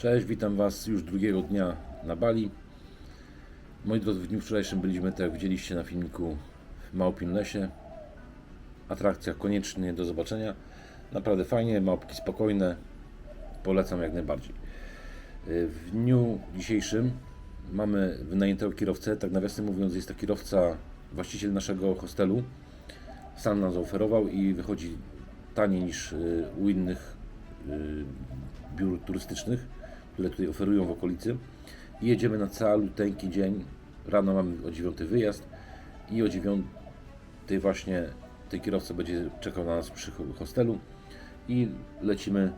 Cześć, witam Was już drugiego dnia na Bali. Moi drodzy, w dniu wczorajszym byliśmy, tak jak widzieliście na filmiku, w Małpim Lesie. Atrakcja koniecznie do zobaczenia. Naprawdę fajnie, małpki spokojne. Polecam jak najbardziej. W dniu dzisiejszym mamy wynajętego kierowcę. Tak nawiasem mówiąc, jest to kierowca, właściciel naszego hostelu. Sam nam zaoferował i wychodzi taniej niż y, u innych y, biur turystycznych, które tutaj oferują w okolicy. I jedziemy na caluteńki dzień. Rano mamy o 9 wyjazd i o 9 właśnie ten kierowca będzie czekał na nas przy hostelu i lecimy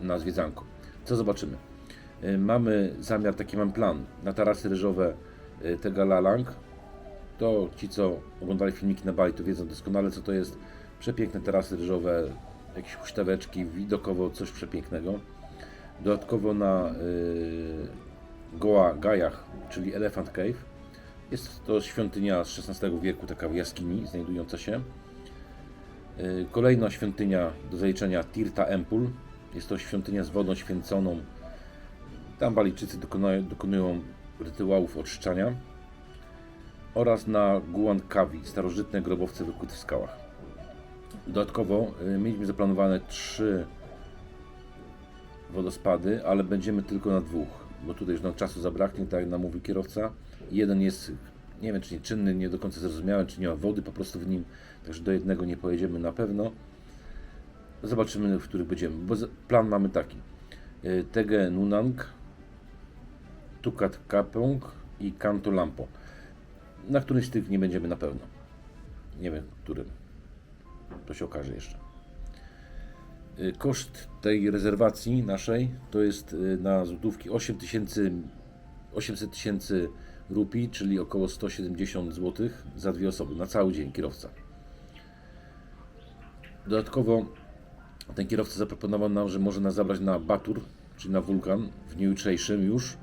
na zwiedzanko. Co zobaczymy? Y, Mamy zamiar, taki mam plan, na tarasy ryżowe y, Tegalalang. To ci, co oglądali filmiki na Bali, to wiedzą doskonale, co to jest. Przepiękne tarasy ryżowe, jakieś huśtaweczki, widokowo coś przepięknego. Dodatkowo na y, Goa Gajach, czyli Elephant Cave. Jest to świątynia z XVI wieku, taka w jaskini znajdująca się. Y, Kolejna świątynia do zaliczenia Tirta Empul. Jest to świątynia z wodą święconą. Tam Balijczycy dokonają, dokonują rytuałów oczyszczania. Oraz na Guan Kawi, starożytne grobowce wykute w skałach. Dodatkowo y, mieliśmy zaplanowane trzy wodospady, ale będziemy tylko na dwóch, bo tutaj już nam czasu zabraknie, tak jak nam mówi kierowca. Jeden jest, nie wiem czy nieczynny, nie do końca zrozumiałem, czy nie ma wody po prostu w nim, także do jednego nie pojedziemy na pewno. Zobaczymy, w których będziemy, bo plan mamy taki. Tege Nunang, Tukat Kapong i Kanto Lampo. Na którymś z tych nie będziemy na pewno. Nie wiem, którym. To się okaże jeszcze. Y, Koszt tej rezerwacji naszej to jest y, na złotówki 8 tysięcy 800 tysięcy rupii, czyli około 170 zł za dwie osoby na cały dzień kierowca. Dodatkowo ten kierowca zaproponował nam, że może nas zabrać na Batur, czyli na wulkan w dniu jutrzejszym już.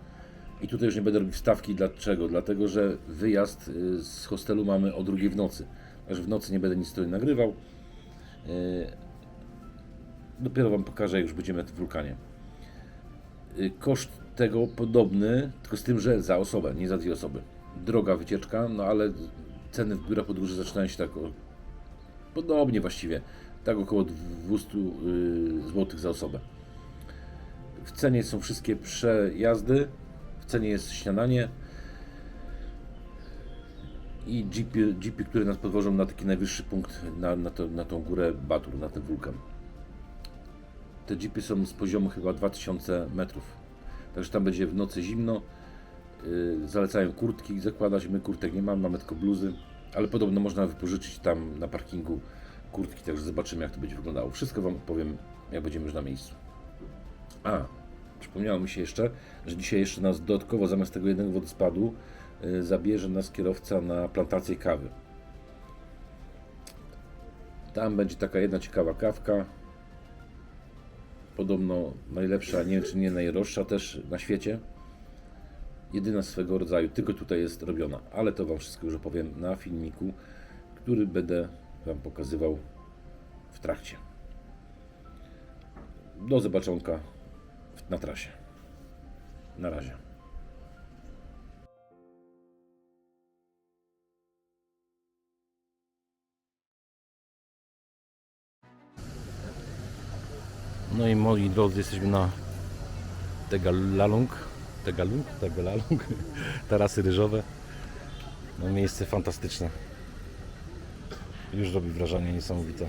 I tutaj już nie będę robił wstawki. Dlaczego? Dlatego, że wyjazd y, z hostelu mamy o drugiej w nocy. Także w nocy nie będę nic tutaj nagrywał. Y, Dopiero Wam pokażę, jak już będziemy w wulkanie. Y, Koszt tego podobny, tylko z tym, że za osobę, nie za dwie osoby. Droga wycieczka, no ale ceny w biurach podróży zaczynają się tak o, podobnie właściwie, tak około 200 zł za osobę. W cenie są wszystkie przejazdy, w cenie jest śniadanie i jeepy, jeepy które nas podwożą na taki najwyższy punkt, na, na, to, na tą górę Batur, na ten wulkan. Te jeepy są z poziomu chyba 2000 metrów. Także tam będzie w nocy zimno. Yy, zalecają kurtki zakładać. My kurtek nie mamy, mamy tylko bluzy. Ale podobno można wypożyczyć tam na parkingu kurtki, także zobaczymy jak to będzie wyglądało. Wszystko Wam powiem, jak będziemy już na miejscu. A, przypomniało mi się jeszcze, że dzisiaj jeszcze nas dodatkowo zamiast tego jednego wodospadu yy, zabierze nas kierowca na plantację kawy. Tam będzie taka jedna ciekawa kawka, podobno najlepsza, nie wiem czy nie najdroższa też na świecie. Jedyna swego rodzaju, tylko tutaj jest robiona, ale to Wam wszystko już opowiem na filmiku, który będę Wam pokazywał w trakcie. Do zobaczonka na trasie. Na razie. No i moi drodzy, jesteśmy na Tegalalung. Tegalung? Tegalalung. Tarasy ryżowe. No miejsce fantastyczne. Już robi wrażenie niesamowite.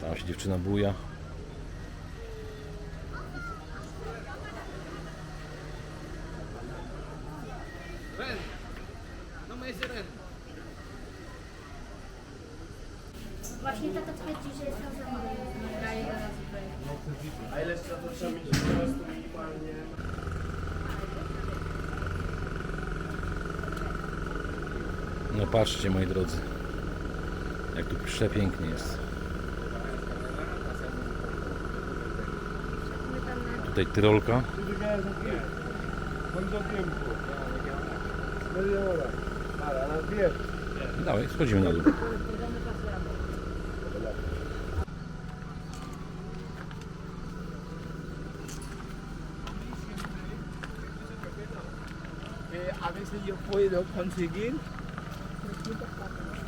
Tam się dziewczyna buja. Właśnie tata twierdzi, że jest za mało. A ile trzeba to trzeba mieć po prostu minimalnie? No patrzcie moi drodzy. Jak tu przepięknie jest. Tutaj Tyrolka. ¿Cuánto tiempo? Media hora. Vale, a las 10. Dawaj, schodzimy na dół. Siyo po ilo, pansigin. Thank you.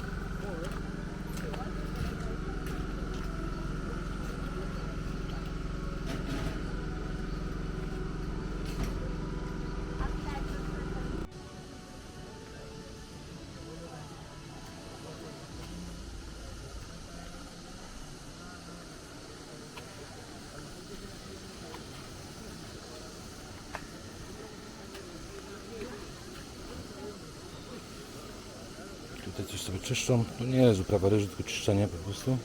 Coś sobie czyszczą. To nie jest uprawa ryżu, tylko czyszczenie po prostu.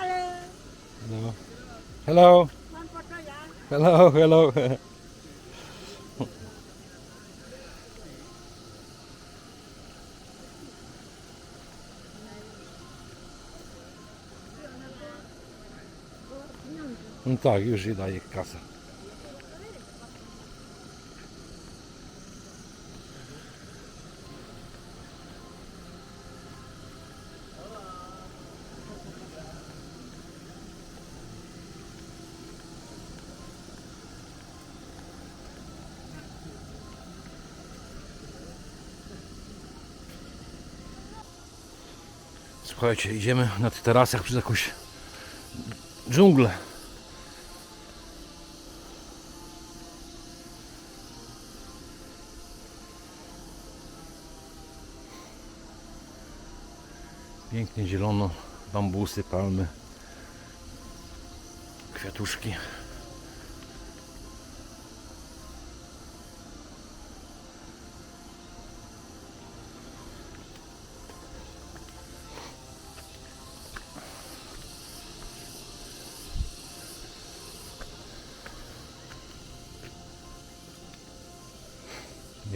Ale Hello. Hello. Hello, hello. No tak, już jej daje kasę. Słuchajcie, idziemy na tych tarasach przez jakąś dżunglę. Pięknie zielono, bambusy, palmy, kwiatuszki.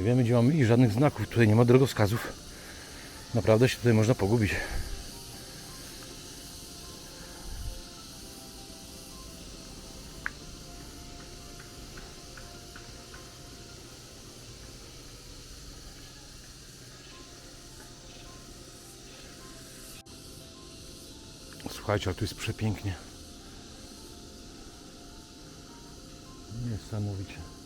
Nie wiemy gdzie mamy iść, żadnych znaków, tutaj nie ma drogowskazów. Naprawdę się tutaj można pogubić. Słuchajcie, ale tu jest przepięknie. Niesamowicie.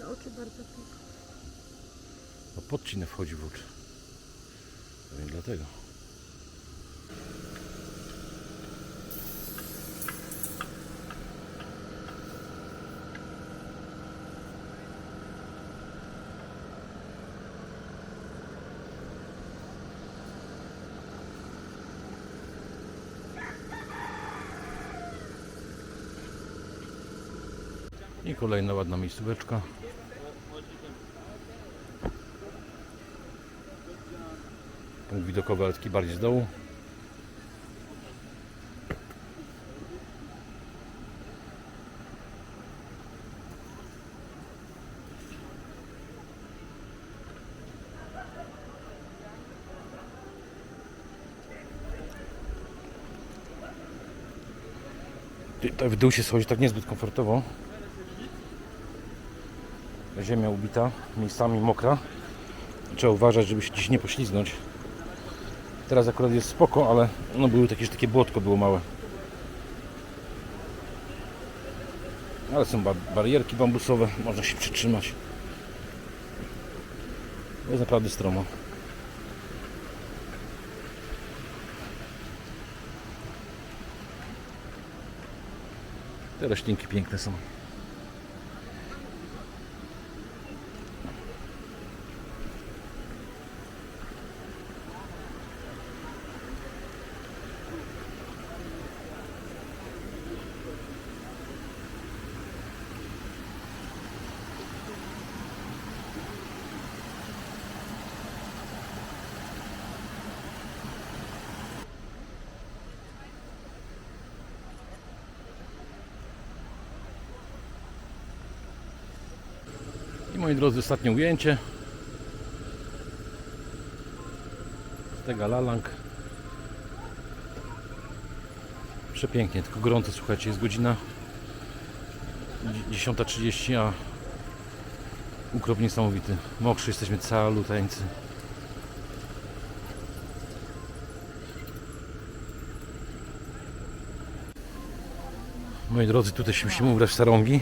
Na oczy bardzo piękne. No podcinę wchodzi w oczy. Dlatego. I kolejna ładna miejscóweczka. Widokowy, ale bardziej z dołu. Tutaj w dół się schodzi tak niezbyt komfortowo. Ziemia ubita, miejscami mokra. Trzeba uważać, żeby się gdzieś nie poślizgnąć. Teraz akurat jest spoko, ale no były takie, że takie błotko było małe. Ale są ba barierki bambusowe, można się przytrzymać. Jest naprawdę stromo. Te roślinki piękne są. I moi drodzy, ostatnie ujęcie. Z tego lalang. Przepięknie, tylko gorąco, słuchajcie, jest godzina dzie- 10.30, a ukrop niesamowity. Mokrzy jesteśmy calutańcy. Moi drodzy, tutaj się musimy ubrać w sarągi.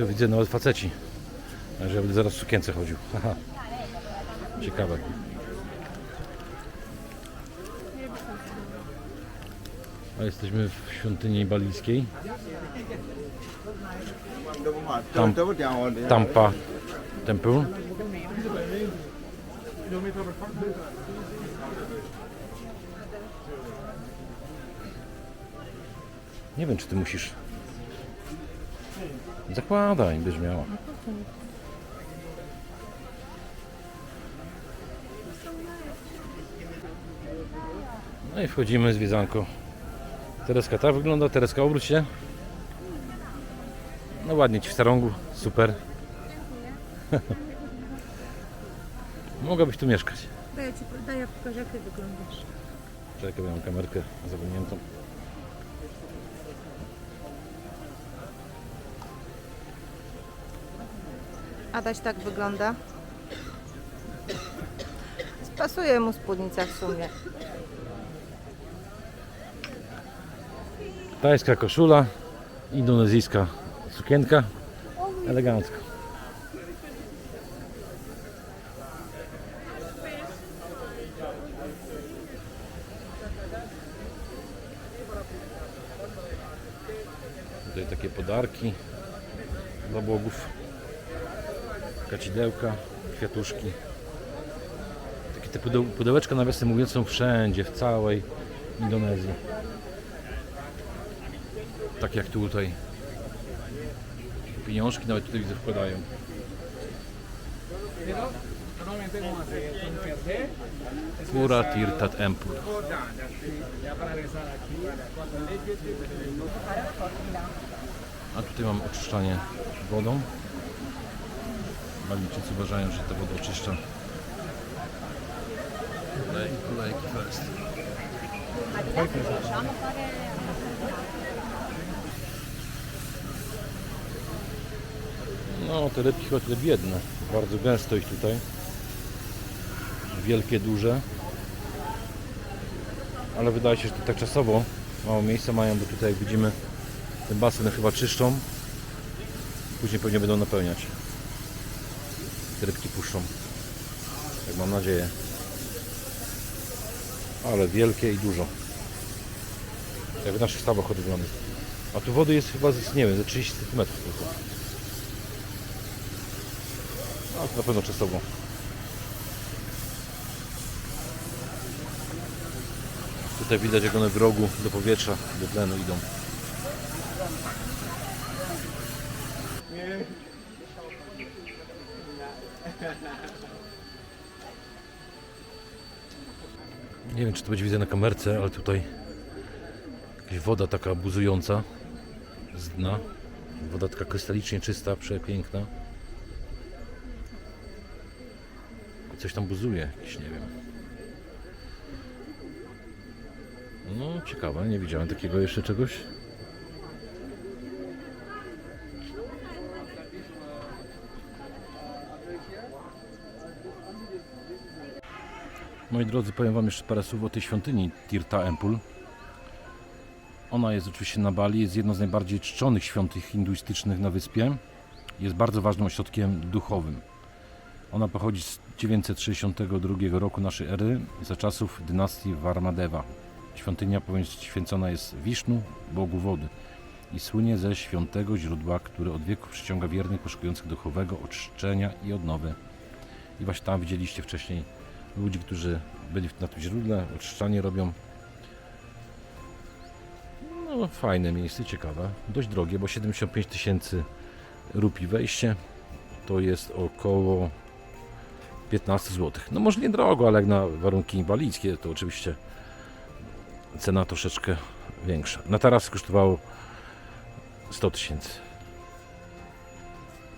Tu widzę nawet faceci. Także ja będę zaraz w sukience chodził. Haha. Ciekawe. A jesteśmy w świątyni balijskiej. Tam, Tampa Temple. Nie wiem, czy ty musisz. Zakładaj, byś miała. No i wchodzimy, zwiedzanko. Tereska tak wygląda. Tereska, obróć się. No ładnie ci w sarągu, super. Mogłabyś tu mieszkać. Daję ci daję pokażę, jak ty wyglądasz. Czekaj, mam kamerkę zawiniętą. Adaś tak wygląda. Pasuje mu spódnica w sumie. Tajska koszula, indonezyjska sukienka. Elegancko. Tutaj takie podarki dla bogów. Kacidełka, kwiatuszki. Takie te pudeł, pudełeczka nawiasem mówiąc są wszędzie, w całej Indonezji. Tak jak tutaj. Pieniążki nawet tutaj widzę wkładają. Pura Tirtat Empur. A tutaj mam oczyszczanie wodą. Balijczycy uważają, że ta woda oczyszcza. Lejki, lejki fest. No, te rybki chyba tyle biedne. Bardzo gęsto ich tutaj. Wielkie, duże. Ale wydaje się, że to tak czasowo mało miejsca mają, bo tutaj jak widzimy ten basen chyba czyszczą. Później pewnie będą napełniać. Rybki puszczą. Tak mam nadzieję. Ale wielkie i dużo. Jak w naszych stawach hodowlanych. A tu wody jest chyba, z, nie wiem, ze 30 cm tylko. A to na pewno czasowo. Tutaj widać jak one w rogu do powietrza, do tlenu idą. Nie wiem czy to będzie widzę na kamerce, ale tutaj jakaś woda taka buzująca z dna. Woda taka krystalicznie czysta, przepiękna. Coś tam buzuje, jakiś nie wiem. No, ciekawe, nie widziałem takiego jeszcze czegoś. Moi drodzy, powiem Wam jeszcze parę słów o tej świątyni Tirta Empul. Ona jest oczywiście na Bali, jest jedną z najbardziej czczonych świątyń hinduistycznych na wyspie. Jest bardzo ważnym ośrodkiem duchowym. Ona pochodzi z 962 roku naszej ery, za czasów dynastii Varmadeva. Świątynia poświęcona jest Wisznu, Bogu wody i słynie ze świętego źródła, które od wieków przyciąga wiernych poszukujących duchowego oczyszczenia i odnowy. I właśnie tam widzieliście wcześniej ludzi, którzy byli na tym źródle, oczyszczanie robią. No, fajne miejsce, ciekawe. Dość drogie, bo 75 tysięcy rupii wejście to jest około 15 zł. No może nie drogo, ale jak na warunki inwalidzkie to oczywiście cena troszeczkę większa. Na taras kosztowało 100 tysięcy.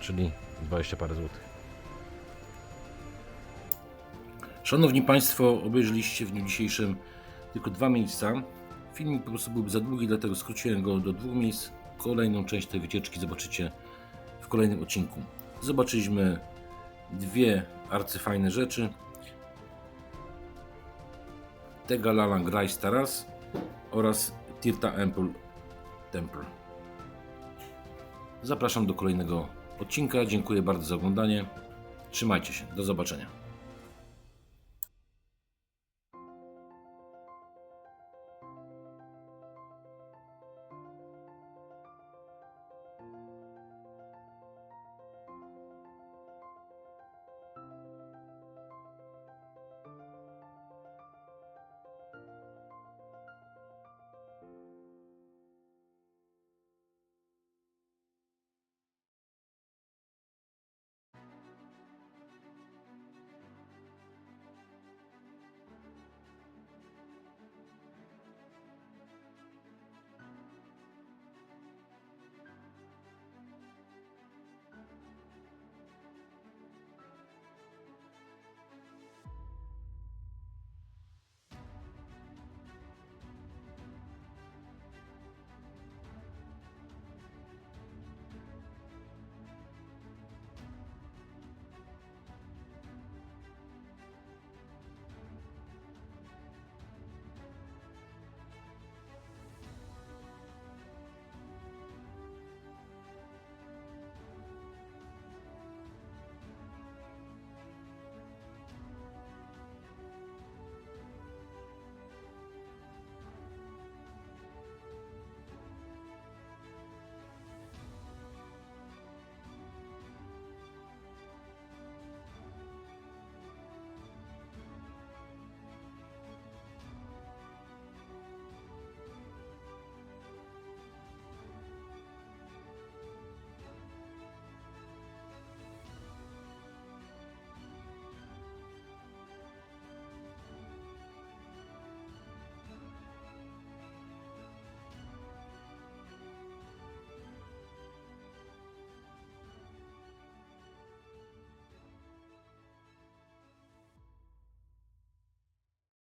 Czyli 20 parę złotych. Szanowni Państwo, obejrzeliście w dniu dzisiejszym tylko dwa miejsca. Filmik po prostu byłby za długi, dlatego skróciłem go do dwóch miejsc. Kolejną część tej wycieczki zobaczycie w kolejnym odcinku. Zobaczyliśmy dwie arcyfajne rzeczy. Tegalalang Rais Taras oraz Tirta Empul Temple. Zapraszam do kolejnego odcinka. Dziękuję bardzo za oglądanie. Trzymajcie się. Do zobaczenia.